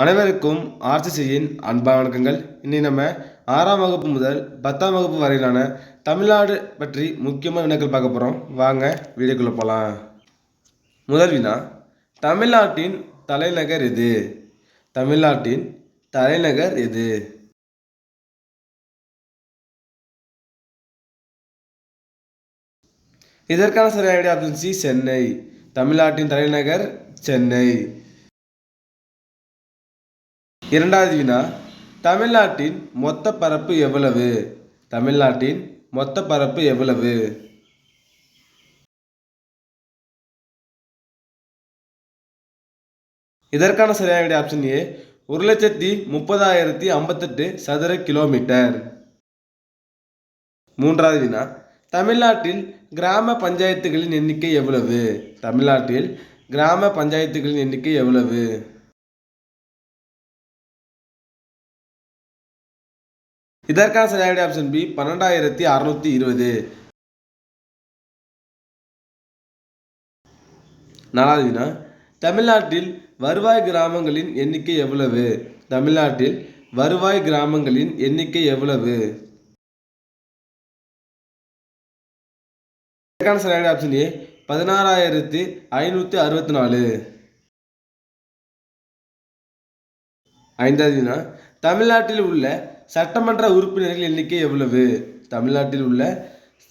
அனைவருக்கும் ஆர்சிசியின் அன்பான வணக்கங்கள். இனி நம்ம ஆறாம் வகுப்பு முதல் பத்தாம் வகுப்பு வரையிலான தமிழ்நாடு பற்றி முக்கியமான வினாக்கள் பார்க்க போகிறோம் வாங்க வீடியோக்குள்ளே போகலாம் முதல் வினா தமிழ்நாட்டின் தலைநகர் எது? தமிழ்நாட்டின் தலைநகர் எது? இதற்கான சரியான விடை ஆப்ஷன் சி சென்னை. தமிழ்நாட்டின் தலைநகர் சென்னை. இரண்டாவது வினா தமிழ்நாட்டின் மொத்த பரப்பு எவ்வளவு? தமிழ்நாட்டின் மொத்த பரப்பு எவ்வளவு? இதற்கான சரியான விட ஆப்ஷன் ஏ ஒரு லட்சத்தி முப்பதாயிரத்தி ஐம்பத்தெட்டு சதுர கிலோமீட்டர் மூன்றாவது வினா தமிழ்நாட்டில் கிராம பஞ்சாயத்துகளின் எண்ணிக்கை எவ்வளவு? தமிழ்நாட்டில் கிராம பஞ்சாயத்துகளின் எண்ணிக்கை எவ்வளவு? இதற்கான சரியான ஆப்ஷன் பி பன்னெண்டாயிரத்தி அறுநூத்தி இருபது. நாலாவது வினா தமிழ்நாட்டில் வருவாய் கிராமங்களின் எண்ணிக்கை எவ்வளவு? தமிழ்நாட்டில் வருவாய் கிராமங்களின் எண்ணிக்கை எவ்வளவு? இதற்கான சரியான ஆப்ஷன் ஏ பதினாறாயிரத்தி ஐநூற்றி அறுபத்தி நாலு ஐந்தாவது வினா தமிழ்நாட்டில் உள்ள சட்டமன்ற உறுப்பினர்கள் எண்ணிக்கை எவ்வளவு? தமிழ்நாட்டில் உள்ள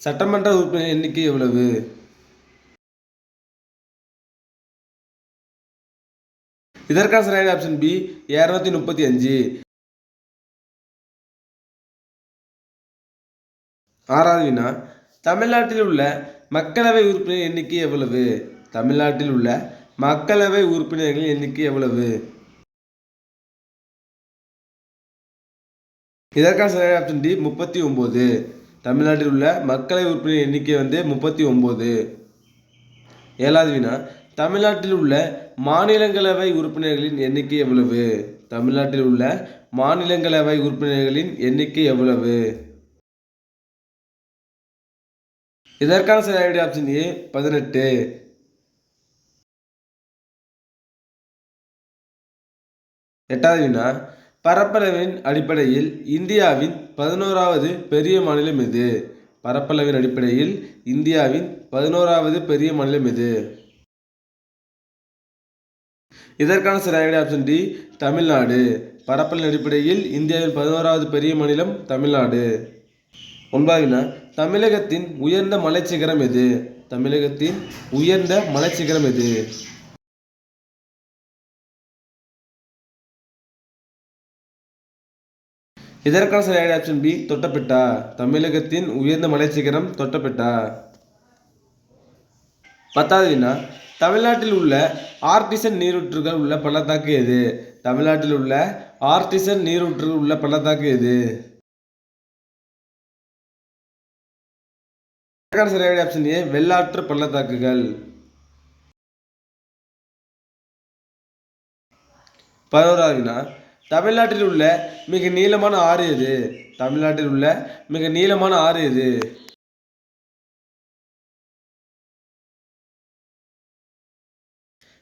சட்டமன்ற உறுப்பினர் எண்ணிக்கை எவ்வளவு? இதற்கான சரியான ஆப்ஷன் பி இரநூத்தி முப்பத்தி அஞ்சு. ஆறாவது வினா தமிழ்நாட்டில் உள்ள மக்களவை உறுப்பினர் எண்ணிக்கை எவ்வளவு? தமிழ்நாட்டில் உள்ள மக்களவை உறுப்பினர்களின் எண்ணிக்கை எவ்வளவு? இதற்கான சரியான ஆப்ஷன் டி முப்பத்தி ஒம்பது. தமிழ்நாட்டில் உள்ள மக்களவை உறுப்பினர் எண்ணிக்கை வந்து முப்பத்தி ஒம்பது. ஏழாவது வினா தமிழ்நாட்டில் உள்ள மாநிலங்களவை உறுப்பினர்களின் எண்ணிக்கை எவ்வளவு? தமிழ்நாட்டில் உள்ள மாநிலங்களவை உறுப்பினர்களின் எண்ணிக்கை எவ்வளவு? இதற்கான சரியான ஆப்ஷன் ஏ பதினெட்டு. எட்டாவது வினா பரப்பளவின் அடிப்படையில் இந்தியாவின் பதினோராவது பெரிய மாநிலம் எது? பரப்பளவின் அடிப்படையில் இந்தியாவின் பதினோராவது பெரிய மாநிலம் எது? இதற்கான சரியான ஆப்ஷன் டி தமிழ்நாடு. பரப்பளவின் அடிப்படையில் இந்தியாவின் பதினோராவது பெரிய மாநிலம் தமிழ்நாடு. ஒன்பதாவினா தமிழகத்தின் உயர்ந்த மலைச்சிகரம் எது? தமிழகத்தின் உயர்ந்த மலைச்சிகரம் எது? இதற்கான சரியான ஆப்ஷன் பி தொட்டப்பெட்டா. தமிழகத்தின் உயர்ந்த மலைச்சிகரம் தொட்டப்பெட்டா. பத்தாவது வினா தமிழ்நாட்டில் உள்ள ஆர்டிசன் நீரூற்றுகள் உள்ள பள்ளத்தாக்கு எது? தமிழ்நாட்டில் உள்ள ஆர்டிசன் நீரூற்றுகள் உள்ள பள்ளத்தாக்கு எது? இதற்கான சரியான ஆப்ஷன் ஏ வெள்ளாற்று பள்ளத்தாக்குகள். பதினோராவது வினா தமிழ்நாட்டில் உள்ள மிக நீளமான ஆறு எது? தமிழ்நாட்டில் உள்ள மிக நீளமான ஆறு எது?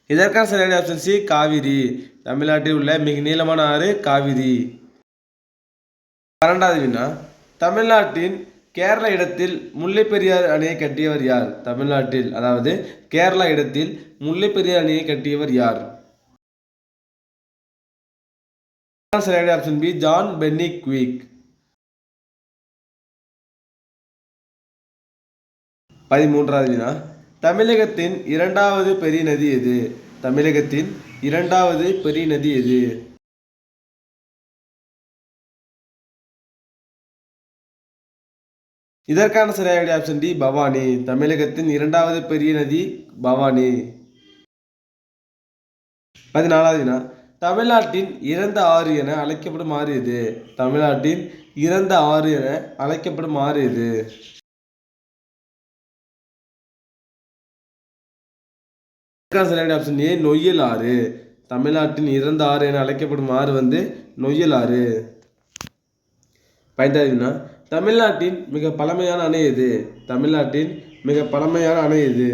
இதற்கான சரியான ஆப்ஷன் சி காவிரி. தமிழ்நாட்டில் உள்ள மிக நீளமான ஆறு காவிரி. பன்னெண்டாவது வினா. தமிழ்நாட்டின் கேரள இடத்தில் முல்லை பெரியார் அணையை கட்டியவர் யார்? தமிழ்நாட்டில் அதாவது கேரளா இடத்தில் முல்லை பெரியார் அணையை கட்டியவர் யார்? சரியான option B John Pennycuick பதிமூன்றாவது வினா. தமிழகத்தின் இரண்டாவது பெரிய நதி எது? தமிழகத்தின் இரண்டாவது பெரிய நதி எது? இதற்கான சரியான ஆப்ஷன் டி பவானி. தமிழகத்தின் இரண்டாவது பெரிய நதி பவானி. பதினாலாவது வினா. தமிழ்நாட்டின் இறந்த ஆறு என அழைக்கப்படும் ஆறு இது தமிழ்நாட்டின் இறந்த ஆறு என அழைக்கப்படும் ஆறு இது சரியான ஆப்ஷன் ஏ நொய்யல் ஆறு. தமிழ்நாட்டின் இறந்த ஆறு என அழைக்கப்படும் ஆறு வந்து நொய்யல் ஆறு. பதினைந்தாவதுனா தமிழ்நாட்டின் மிக பழமையான அணை எது? தமிழ்நாட்டின் மிக பழமையான அணை எது?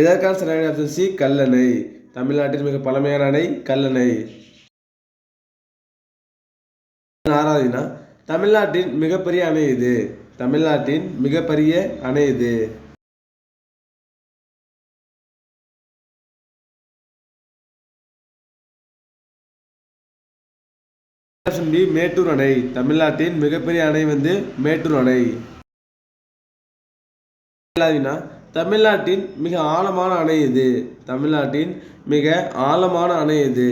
இதற்கான சரியான ஆப்ஷன் சி கல்லணை? தமிழ்நாட்டின் மிக பழமையான அணை கல்லணை. ஆறாவதுனா தமிழ்நாட்டின் மிகப்பெரிய அணை இது தமிழ்நாட்டின் மிகப்பெரிய அணை இது ஆப்ஷன் பி மேட்டூர் அணை. தமிழ்நாட்டின் மிகப்பெரிய அணை வந்து மேட்டூர் அணை. தமிழ்நாட்டின் மிக ஆழமான அணை இது தமிழ்நாட்டின் மிக ஆழமான அணை இது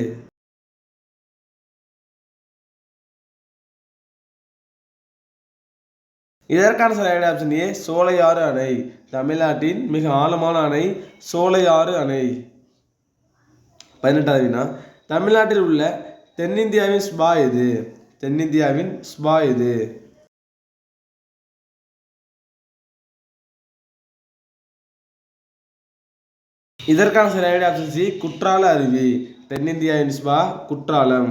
இதற்கான சரியான ஆப்ஷன் ஏ சோலையாறு அணை. தமிழ்நாட்டின் மிக ஆழமான அணை சோலையாறு அணை. பதினெட்டாவது வினா தமிழ்நாட்டில் உள்ள தென்னிந்தியாவின் ஸ்பா எது? தென்னிந்தியாவின் ஸ்பா எது? இதற்கான சரியான ஆப்ஷன் சி குற்றால அருவி. தென்னிந்தியாவின் ஸ்பா குற்றாலம்.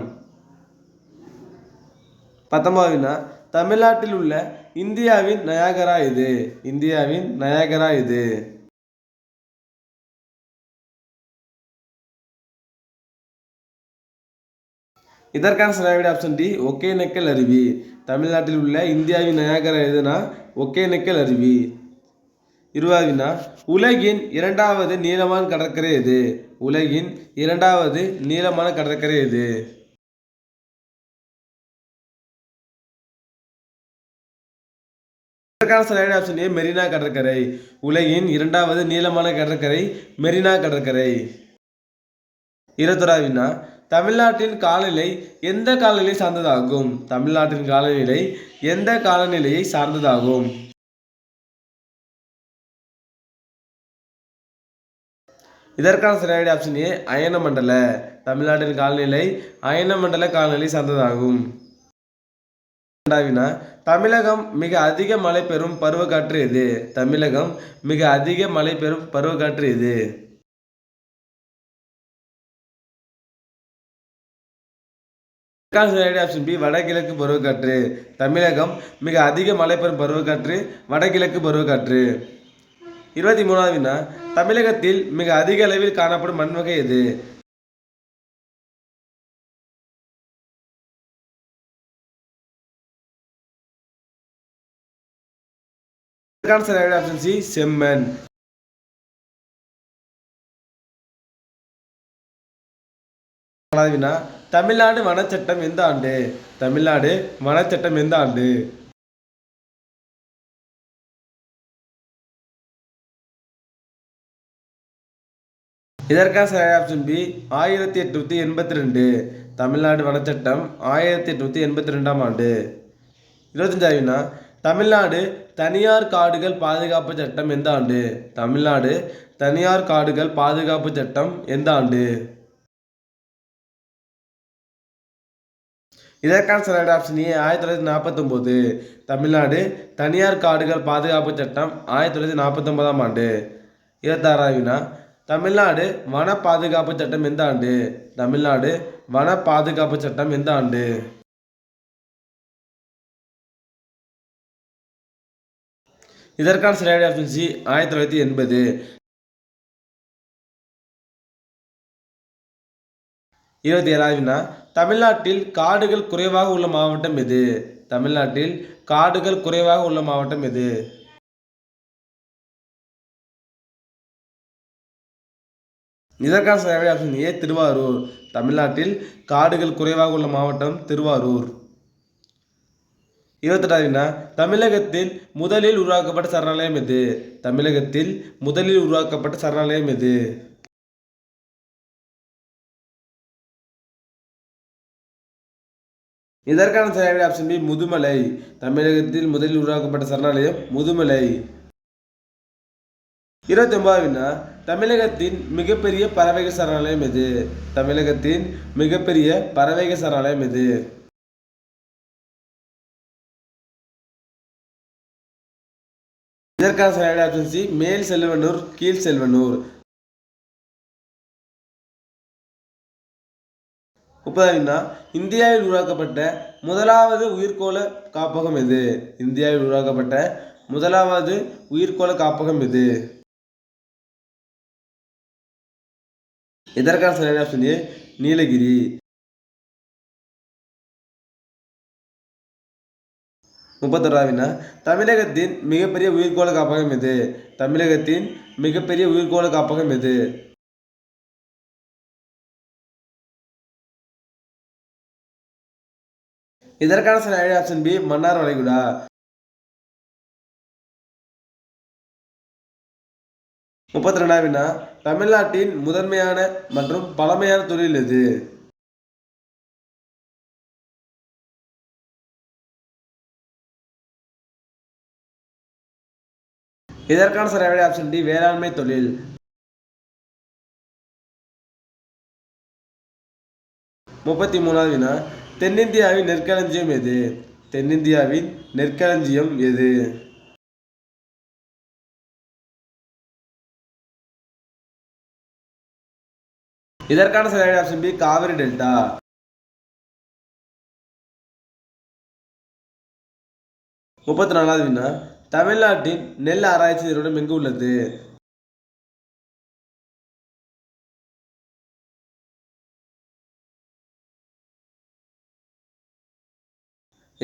பத்தொன்பதுனா தமிழ்நாட்டில் உள்ள இந்தியாவின் நயாகரா இது இந்தியாவின் நயாகரா இது இதற்கான சரியான ஆப்ஷன் டி ஒகேனக்கல் அருவி. தமிழ்நாட்டில் உள்ள இந்தியாவின் நயாகரா எதுனா ஒகேனக்கல் அருவி. இருவாவினா உலகின் இரண்டாவது நீளமான கடற்கரை எது? உலகின் இரண்டாவது நீளமான கடற்கரை எது? இதற்கான சரியான ஆப்ஷன் ஏ மெரினா கடற்கரை. உலகின் இரண்டாவது நீளமான கடற்கரை மெரினா கடற்கரை. இருபத்தொராவினா தமிழ்நாட்டின் காலநிலை எந்த காலநிலை சார்ந்ததாகும்? தமிழ்நாட்டின் காலநிலை எந்த காலநிலையை சார்ந்ததாகும்? இதற்கான சரியான ஆப்ஷன் ஏ அயன மண்டல தமிழ்நாட்டின் காலநிலை அயன மண்டல காலநிலை சார்ந்ததாகும். தமிழகம் மிக அதிக மழை பெறும் பருவக்காற்று எது? தமிழகம் மிக அதிக மழை பெறும் பருவக்காற்று எது? ஆப்ஷன் பி வடகிழக்கு பருவக்காற்று. தமிழகம் மிக அதிக மழை பெறும் பருவக்காற்று வடகிழக்கு பருவக்காற்று. இருபத்தி மூணாவது வினா தமிழகத்தில் மிக அதிக அளவில் காணப்படும் மண் வகை எது ஆப்ஷன் சி செம்மண். தமிழ்நாடு வனச்சட்டம் எந்த ஆண்டு? தமிழ்நாடு வனச்சட்டம் எந்த ஆண்டு? இதற்கான சரியான ஆப்ஷன் பி ஆயிரத்தி எட்நூத்தி எண்பத்தி ரெண்டு தமிழ்நாடு வனச்சட்டம் ஆயிரத்தி எட்நூத்தி எண்பத்தி ரெண்டாம் ஆண்டு. இருபத்தஞ்சாவினா தமிழ்நாடு தனியார் காடுகள் பாதுகாப்பு சட்டம் எந்த ஆண்டு? தமிழ்நாடு தனியார் காடுகள் பாதுகாப்பு சட்டம் எந்த ஆண்டு? இதற்கான சரியான ஆப்ஷன் ஏ ஆயிரத்தி தொள்ளாயிரத்தி நாற்பத்தொம்போது தமிழ்நாடு தனியார் காடுகள் பாதுகாப்பு சட்டம் ஆயிரத்தி தொள்ளாயிரத்தி நாற்பத்தொன்பதாம் ஆண்டு. இருபத்தாறாவினா தமிழ்நாடு வன பாதுகாப்பு சட்டம் எந்த ஆண்டு? தமிழ்நாடு வன பாதுகாப்பு சட்டம் எந்த ஆண்டு? இதற்கான சரியான ஆப்ஷன் சி ஆயிரத்தி தொள்ளாயிரத்தி எண்பது. இருபத்தி ஏழாவதுனா தமிழ்நாட்டில் காடுகள் குறைவாக உள்ள மாவட்டம் எது? தமிழ்நாட்டில் காடுகள் குறைவாக உள்ள மாவட்டம் எது? இதற்கான சரியான ஆப்ஷன் ஏ திருவாரூர் தமிழ்நாட்டில் காடுகள் குறைவாக உள்ள மாவட்டம் திருவாரூர். இருபத்தெட்டாவதுனா தமிழகத்தில் முதலில் உருவாக்கப்பட்ட சரணாலயம் எது? தமிழகத்தில் முதலில் உருவாக்கப்பட்ட சரணாலயம் எது? இதற்கான சரியான ஆப்ஷன் பி முதுமலை. தமிழகத்தில் முதலில் உருவாக்கப்பட்ட சரணாலயம் முதுமலை. இருபத்தி ஒன்பதாவதுனா தமிழகத்தின் மிகப்பெரிய பறவைகள் சரணாலயம் எது? தமிழகத்தின் மிகப்பெரிய பறவைகள் சரணாலயம் எது? இதற்கான சரியான ஆப்ஷன் சி மேல் செல்வனூர் கீழ் செல்வனூர். முப்பதாவதுனா இந்தியாவில் உருவாக்கப்பட்ட முதலாவது உயிர்கோள காப்பகம் எது? இந்தியாவில் உருவாக்கப்பட்ட முதலாவது உயிர்கோள காப்பகம் எது? இதற்கான சரியான ஆப்ஷன் ஏ நீலகிரி முப்பத்தொறாவினா தமிழகத்தின் மிகப்பெரிய உயிர்கோள காப்பகம் எது? தமிழகத்தின் மிகப்பெரிய உயிர்கோள காப்பகம் எது? இதற்கான சரியான ஆப்ஷன் பி மன்னார் வளைகுடா. முப்பத்தி ரெண்டாவதுனா தமிழ்நாட்டின் முதன்மையான மற்றும் பழமையான தொழில் எது? இதற்கான சரியான ஆப்ஷன் டி வேளாண்மை தொழில். முப்பத்தி மூணாவது வினா தென்னிந்தியாவின் நெற்களஞ்சியம் எது? தென்னிந்தியாவின் நெற்களஞ்சியம் எது? இதற்கான சரியான ஆப்ஷன் பி காவிரி டெல்டா. முப்பத்தி நாலாவது வினா தமிழ்நாட்டின் நெல் ஆராய்ச்சி நிறுவனம் எங்கு உள்ளது?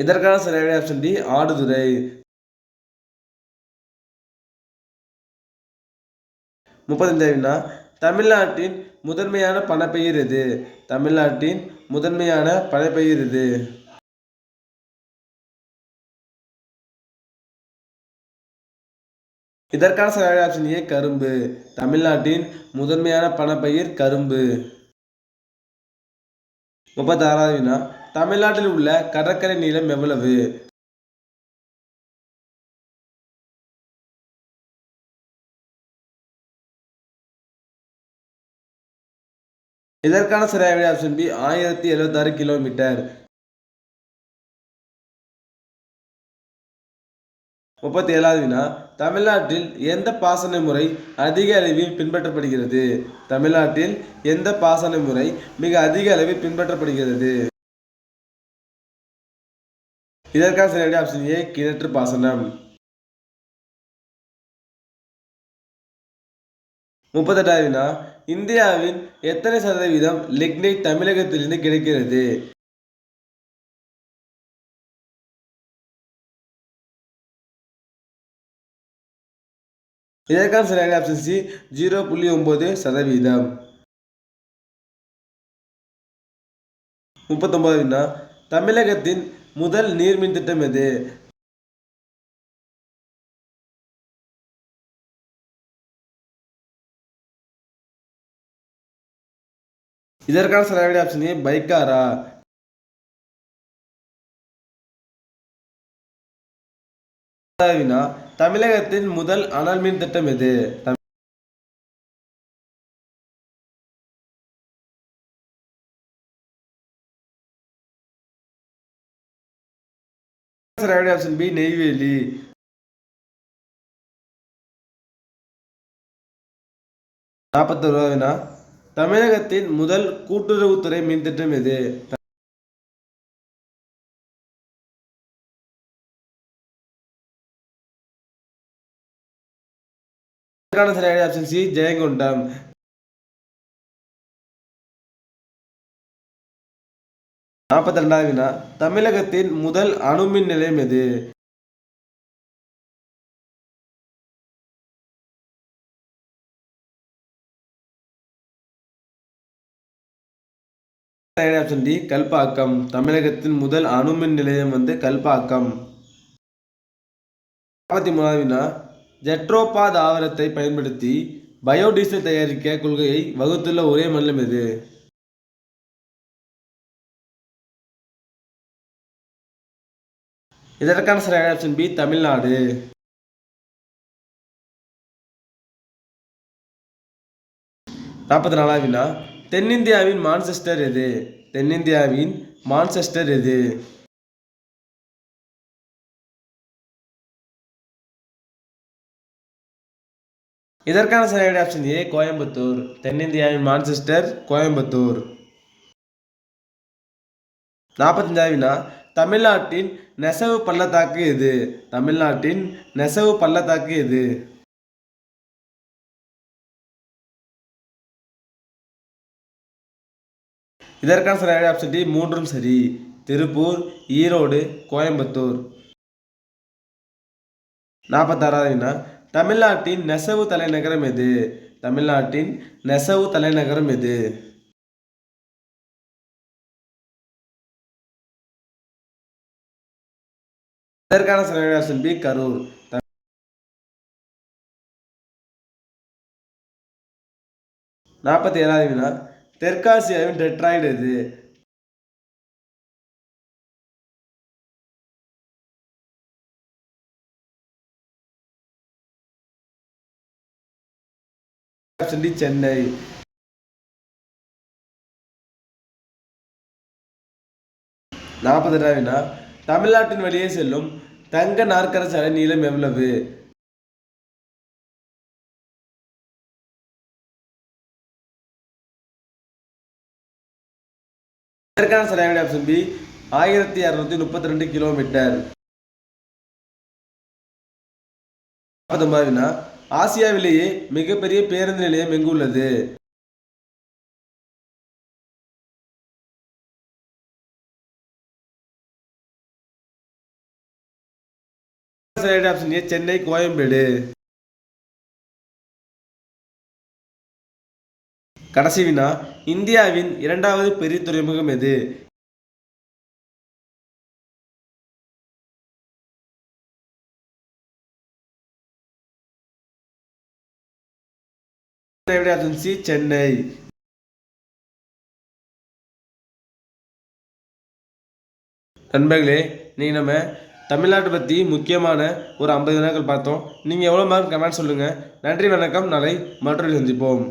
இதற்கான சரியான ஆப்ஷன் டி ஆடுதுறை. முப்பத்தஞ்சாவினா தமிழ்நாட்டின் முதன்மையான பணப்பயிர் எது? தமிழ்நாட்டின் முதன்மையான பணப்பயிர் எது? இதற்கான சரியான ஆப்ஷன் ஏ கரும்பு. தமிழ்நாட்டின் முதன்மையான பணப்பயிர் கரும்பு. முப்பத்தாறாவது வினா தமிழ்நாட்டில் உள்ள கடற்கரை நீளம் எவ்வளவு? இதற்கான சரியான ஆப்ஷன் பி ஆயிரத்தி எழுபத்தாறு கிலோமீட்டர். முப்பத்தி ஏழாவது வினா தமிழ்நாட்டில் எந்த பாசன முறை அதிக அளவில் பின்பற்றப்படுகிறது? தமிழ்நாட்டில் எந்த பாசன முறை மிக அதிக அளவில் பின்பற்றப்படுகிறது? இதற்கான சரியான ஆப்ஷன் ஏ கிணற்று பாசனம். முப்பத்தெட்டாவது வினா இந்தியாவின் எத்தனை சதவீதம் லிக்னைட் தமிழகத்திலிருந்து கிடைக்கிறது? இதற்கான சரியான ஆப்ஷன் சி ஜீரோ புள்ளி ஒம்பது சதவீதம். முப்பத்தொன்பது தமிழகத்தின் முதல் நீர்மின் திட்டம் எது? இதற்கான சரியான ஆப்ஷன் ஏ பைக்காரா? வினா தமிழகத்தின் முதல் அனல் மின் திட்டம் எது? சரியான ஆப்ஷன் பி நெய்வேலி. நாற்பத்தொரு ரூபாய்னா தமிழகத்தின் முதல் கூட்டுறவுத்துறை மின் திட்டம் எது? சரியான ஆப்ஷன் சி ஜெயங்கொண்டம். நாற்பத்தி ரெண்டாவது வினா. தமிழகத்தின் முதல் அணுமின் நிலையம் எது? Option D Kalpakkam. தமிழகத்தின் முதல் அணுமின் நிலையம் வந்து கல்பாக்கம். நாற்பத்தி மூணாவது வினா ஜெட்ரோபா தாவரத்தை பயன்படுத்தி பயோடீசல் தயாரிக்க கொள்கையை வகுத்துள்ள ஒரே மாநிலம் எது இதற்கான சரியான ஆப்ஷன் பி தமிழ்நாடு. நாற்பத்தி நாலாவது வினா தென்னிந்தியாவின் மான்செஸ்டர் எது? தென்னிந்தியாவின் மான்செஸ்டர் எது? இதற்கான சரியான ஆப்ஷன் ஏ கோயம்புத்தூர். தென்னிந்தியாவின் மான்செஸ்டர் கோயம்புத்தூர். நாற்பத்தஞ்சாவினா தமிழ்நாட்டின் நெசவு பள்ளத்தாக்கு எது? தமிழ்நாட்டின் நெசவு பள்ளத்தாக்கு எது? இதற்கான சரியான ஆப்ஷன் டி மூன்றும் சரி. திருப்பூர் ஈரோடு கோயம்புத்தூர். நாற்பத்தாறாவது வினா தமிழ்நாட்டின் நெசவு தலைநகரம் எது? தமிழ்நாட்டின் நெசவு தலைநகரம் எது? இதற்கான சரியான ஆப்ஷன் பி கரூர். நாற்பத்தி ஏழாவது வினா தெற்காசியாவின் டெட்ராய்டு இது சென்னை நாற்பது வினா தமிழ்நாட்டின் வெளியே செல்லும் தங்க நாற்கர சாலை நீளம் எவ்வளவு? இதற்கான சரியான ஆப்ஷன் பி ஆயிரத்தி அறுநூத்தி முப்பத்தி ரெண்டு கிலோமீட்டர் நாற்பத்தொன்பது ஆசியாவிலேயே மிகப்பெரிய பேருந்து நிலையம் எங்கு உள்ளது? Option A Chennai Koyambedu. கடைசி வினா இந்தியாவின் இரண்டாவது பெரிய துறைமுகம் எது? சி சென்னை. நண்பர்களே நீங்கள் நம்ம தமிழ்நாட்டை பற்றி முக்கியமான ஒரு ஐம்பது வினாக்கள் பார்த்தோம். நீங்கள் எவ்வளோ மார்க் கமெண்ட் சொல்லுங்கள் நன்றி வணக்கம். நாளை மற்றொரு சந்திப்போம்.